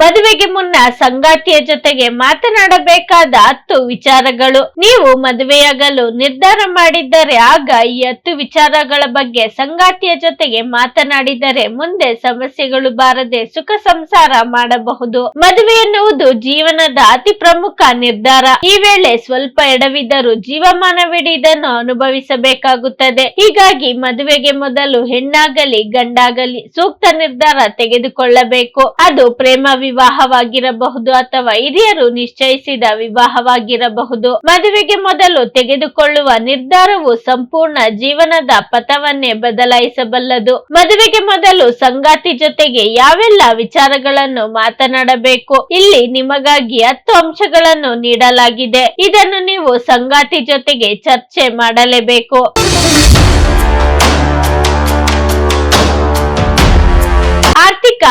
ಮದುವೆಗೆ ಮುನ್ನ ಸಂಗಾತಿಯ ಜೊತೆಗೆ ಮಾತನಾಡಬೇಕಾದ ಹತ್ತು ವಿಚಾರಗಳು. ನೀವು ಮದುವೆಯಾಗಲು ನಿರ್ಧಾರ ಮಾಡಿದ್ದರೆ ಆಗ ಈ ಹತ್ತು ವಿಚಾರಗಳ ಬಗ್ಗೆ ಸಂಗಾತಿಯ ಜೊತೆಗೆ ಮಾತನಾಡಿದರೆ ಮುಂದೆ ಸಮಸ್ಯೆಗಳು ಬಾರದೆ ಸುಖ ಸಂಸಾರ ಮಾಡಬಹುದು. ಮದುವೆ ಎನ್ನುವುದು ಜೀವನದ ಅತಿ ಪ್ರಮುಖ ನಿರ್ಧಾರ. ಈ ವೇಳೆ ಸ್ವಲ್ಪ ಎಡವಿದ್ದರೂ ಜೀವಮಾನವಿಡಿದನ್ನು ಅನುಭವಿಸಬೇಕಾಗುತ್ತದೆ. ಹೀಗಾಗಿ ಮದುವೆಗೆ ಮೊದಲು ಹೆಣ್ಣಾಗಲಿ ಗಂಡಾಗಲಿ ಸೂಕ್ತ ನಿರ್ಧಾರ ತೆಗೆದುಕೊಳ್ಳಬೇಕು. ಅದು ಪ್ರೇಮ ವಿವಾಹವಾಗಿರಬಹುದು ಅಥವಾ ಹಿರಿಯರು ನಿಶ್ಚಯಿಸಿದ ವಿವಾಹವಾಗಿರಬಹುದು. ಮದುವೆಗೆ ಮೊದಲು ತೆಗೆದುಕೊಳ್ಳುವ ನಿರ್ಧಾರವು ಸಂಪೂರ್ಣ ಜೀವನದ ಪಥವನ್ನೇ ಬದಲಾಯಿಸಬಲ್ಲದು. ಮದುವೆಗೆ ಮೊದಲು ಸಂಗಾತಿ ಜೊತೆಗೆ ಯಾವೆಲ್ಲ ವಿಚಾರಗಳನ್ನು ಮಾತನಾಡಬೇಕು? ಇಲ್ಲಿ ನಿಮಗಾಗಿ ಹತ್ತು ಅಂಶಗಳನ್ನು ನೀಡಲಾಗಿದೆ. ಇದನ್ನು ನೀವು ಸಂಗಾತಿ ಜೊತೆಗೆ ಚರ್ಚೆ ಮಾಡಲೇಬೇಕು.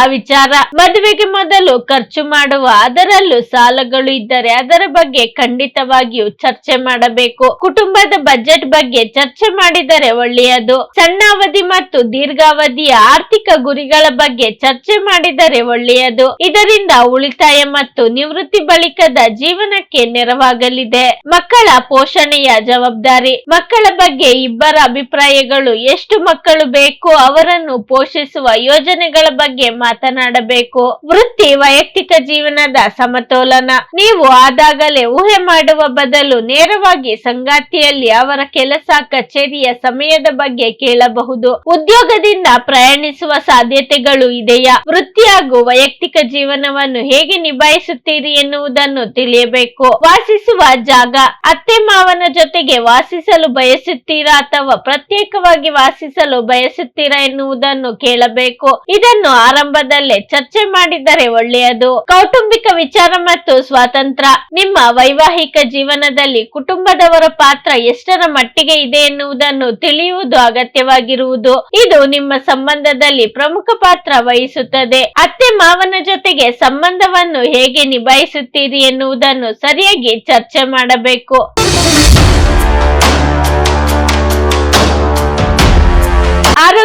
ವಿಚಾರ. ಮದುವೆಗೆ ಮೊದಲು ಖರ್ಚು ಮಾಡುವ ಅದರಲ್ಲೂ ಸಾಲಗಳು ಇದ್ದರೆ ಅದರ ಬಗ್ಗೆ ಖಂಡಿತವಾಗಿಯೂ ಚರ್ಚೆ ಮಾಡಬೇಕು. ಕುಟುಂಬದ ಬಜೆಟ್ ಬಗ್ಗೆ ಚರ್ಚೆ ಮಾಡಿದರೆ ಒಳ್ಳೆಯದು. ಸಣ್ಣ ಅವಧಿ ಮತ್ತು ದೀರ್ಘಾವಧಿಯ ಆರ್ಥಿಕ ಗುರಿಗಳ ಬಗ್ಗೆ ಚರ್ಚೆ ಮಾಡಿದರೆ ಒಳ್ಳೆಯದು. ಇದರಿಂದ ಉಳಿತಾಯ ಮತ್ತು ನಿವೃತ್ತಿ ಬಳಿಕದ ಜೀವನಕ್ಕೆ ನೆರವಾಗಲಿದೆ. ಮಕ್ಕಳ ಪೋಷಣೆಯ ಜವಾಬ್ದಾರಿ. ಮಕ್ಕಳ ಬಗ್ಗೆ ಇಬ್ಬರ ಅಭಿಪ್ರಾಯಗಳು, ಎಷ್ಟು ಮಕ್ಕಳು ಬೇಕು ಅವರನ್ನು ಪೋಷಿಸುವ ಯೋಜನೆಗಳ ಬಗ್ಗೆ ಮಾತನಾಡಬೇಕು. ವೃತ್ತಿ ವೈಯಕ್ತಿಕ ಜೀವನದ ಸಮತೋಲನ. ನೀವು ಆದಾಗಲೇ ಊಹೆ ಮಾಡುವ ಬದಲು ನೇರವಾಗಿ ಸಂಗಾತಿಯಲ್ಲಿ ಅವರ ಕೆಲಸ ಕಚೇರಿಯ ಸಮಯದ ಬಗ್ಗೆ ಕೇಳಬಹುದು. ಉದ್ಯೋಗದಿಂದ ಪ್ರಯಾಣಿಸುವ ಸಾಧ್ಯತೆಗಳು ಇದೆಯಾ? ವೃತ್ತಿ ಹಾಗೂ ವೈಯಕ್ತಿಕ ಜೀವನವನ್ನು ಹೇಗೆ ನಿಭಾಯಿಸುತ್ತೀರಿ ಎನ್ನುವುದನ್ನು ತಿಳಿಯಬೇಕು. ವಾಸಿಸುವ ಜಾಗ. ಅತ್ತೆ ಮಾವನ ಜೊತೆಗೆ ವಾಸಿಸಲು ಬಯಸುತ್ತೀರಾ ಅಥವಾ ಪ್ರತ್ಯೇಕವಾಗಿ ವಾಸಿಸಲು ಬಯಸುತ್ತೀರಾ ಎನ್ನುವುದನ್ನು ಕೇಳಬೇಕು. ಇದನ್ನು ಆರಂಭದಲ್ಲೇ ಚರ್ಚೆ ಮಾಡಿದರೆ ಒಳ್ಳೆಯದು. ಕೌಟುಂಬಿಕ ವಿಚಾರ ಮತ್ತು ಸ್ವಾತಂತ್ರ್ಯ. ನಿಮ್ಮ ವೈವಾಹಿಕ ಜೀವನದಲ್ಲಿ ಕುಟುಂಬದವರ ಪಾತ್ರ ಎಷ್ಟರ ಮಟ್ಟಿಗೆ ಇದೆ ಎನ್ನುವುದನ್ನು ತಿಳಿಯುವುದು ಅಗತ್ಯವಾಗಿರುವುದು. ಇದು ನಿಮ್ಮ ಸಂಬಂಧದಲ್ಲಿ ಪ್ರಮುಖ ಪಾತ್ರ ವಹಿಸುತ್ತದೆ. ಅತ್ತೆ ಮಾವನ ಜೊತೆಗೆ ಸಂಬಂಧವನ್ನು ಹೇಗೆ ನಿಭಾಯಿಸುತ್ತೀರಿ ಎನ್ನುವುದನ್ನು ಸರಿಯಾಗಿ ಚರ್ಚೆ ಮಾಡಬೇಕು.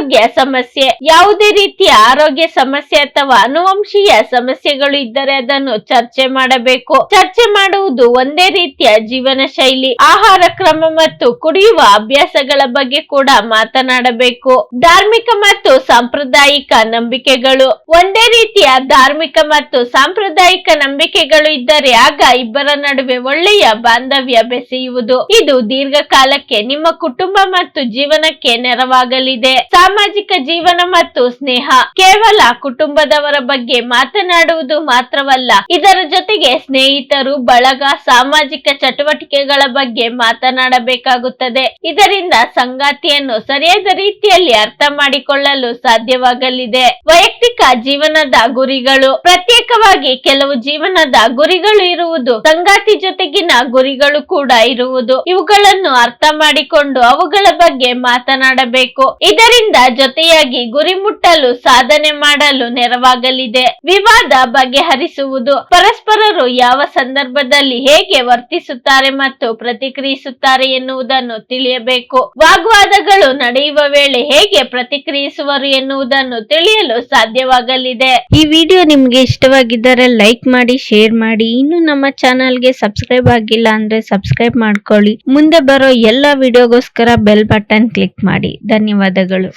ಆರೋಗ್ಯ ಸಮಸ್ಯೆ, ಯಾವುದೇ ರೀತಿಯ ಆರೋಗ್ಯ ಸಮಸ್ಯೆ ಅಥವಾ ಅನುವಂಶೀಯ ಸಮಸ್ಯೆಗಳು ಇದ್ದರೆ ಅದನ್ನು ಚರ್ಚೆ ಮಾಡಬೇಕು. ಚರ್ಚೆ ಮಾಡುವುದು ಒಂದೇ ರೀತಿಯ ಜೀವನ ಶೈಲಿ, ಆಹಾರ ಕ್ರಮ ಮತ್ತು ಕುಡಿಯುವ ಅಭ್ಯಾಸಗಳ ಬಗ್ಗೆ ಕೂಡ ಮಾತನಾಡಬೇಕು. ಧಾರ್ಮಿಕ ಮತ್ತು ಸಾಂಪ್ರದಾಯಿಕ ನಂಬಿಕೆಗಳು, ಒಂದೇ ರೀತಿಯ ಧಾರ್ಮಿಕ ಮತ್ತು ಸಾಂಪ್ರದಾಯಿಕ ನಂಬಿಕೆಗಳು ಇದ್ದರೆ ಆಗ ಇಬ್ಬರ ನಡುವೆ ಒಳ್ಳೆಯ ಬಾಂಧವ್ಯ ಬೆಸೆಯುವುದು. ಇದು ದೀರ್ಘಕಾಲಕ್ಕೆ ನಿಮ್ಮ ಕುಟುಂಬ ಮತ್ತು ಜೀವನಕ್ಕೆ ನೆರವಾಗಲಿದೆ. ಸಾಮಾಜಿಕ ಜೀವನ ಮತ್ತು ಸ್ನೇಹ ಕೇವಲ ಕುಟುಂಬದವರ ಬಗ್ಗೆ ಮಾತನಾಡುವುದು ಮಾತ್ರವಲ್ಲ, ಇದರ ಜೊತೆಗೆ ಸ್ನೇಹಿತರು ಬಳಗ ಸಾಮಾಜಿಕ ಚಟುವಟಿಕೆಗಳ ಬಗ್ಗೆ ಮಾತನಾಡಬೇಕಾಗುತ್ತದೆ. ಇದರಿಂದ ಸಂಗಾತಿಯನ್ನು ಸರಿಯಾದ ರೀತಿಯಲ್ಲಿ ಅರ್ಥ ಮಾಡಿಕೊಳ್ಳಲು ಸಾಧ್ಯವಾಗಲಿದೆ. ವೈಯಕ್ತಿಕ ಜೀವನದ ಗುರಿಗಳು, ಪ್ರತ್ಯೇಕವಾಗಿ ಕೆಲವು ಜೀವನದ ಗುರಿಗಳು ಇರುವುದು, ಸಂಗಾತಿ ಜೊತೆಗಿನ ಗುರಿಗಳು ಕೂಡ ಇರುವುದು, ಇವುಗಳನ್ನು ಅರ್ಥ ಮಾಡಿಕೊಂಡು ಅವುಗಳ ಬಗ್ಗೆ ಮಾತನಾಡಬೇಕು. ಇದರಿಂದ ಜೊತೆಯಾಗಿ ಗುರಿ ಮುಟ್ಟಲು, ಸಾಧನೆ ಮಾಡಲು ನೆರವಾಗಲಿದೆ. ವಿವಾದ ಬಗೆಹರಿಸುವುದು ಪರಸ್ಪರರು ಯಾವ ಸಂದರ್ಭದಲ್ಲಿ ಹೇಗೆ ವರ್ತಿಸುತ್ತಾರೆ ಮತ್ತು ಪ್ರತಿಕ್ರಿಯಿಸುತ್ತಾರೆ ಎನ್ನುವುದನ್ನು ತಿಳಿಯಬೇಕು. ವಾಗ್ವಾದಗಳು ನಡೆಯುವ ವೇಳೆ ಹೇಗೆ ಪ್ರತಿಕ್ರಿಯಿಸುವರು ಎನ್ನುವುದನ್ನು ತಿಳಿಯಲು ಸಾಧ್ಯವಾಗಲಿದೆ. ಈ ವಿಡಿಯೋ ನಿಮ್ಗೆ ಇಷ್ಟವಾಗಿದ್ದರೆ ಲೈಕ್ ಮಾಡಿ, ಶೇರ್ ಮಾಡಿ. ಇನ್ನು ನಮ್ಮ ಚಾನಲ್ಗೆ ಸಬ್ಸ್ಕ್ರೈಬ್ ಆಗಿಲ್ಲ ಅಂದ್ರೆ ಸಬ್ಸ್ಕ್ರೈಬ್ ಮಾಡ್ಕೊಳ್ಳಿ. ಮುಂದೆ ಬರೋ ಎಲ್ಲ ವಿಡಿಯೋಗೋಸ್ಕರ ಬೆಲ್ ಬಟನ್ ಕ್ಲಿಕ್ ಮಾಡಿ. ಧನ್ಯವಾದಗಳು.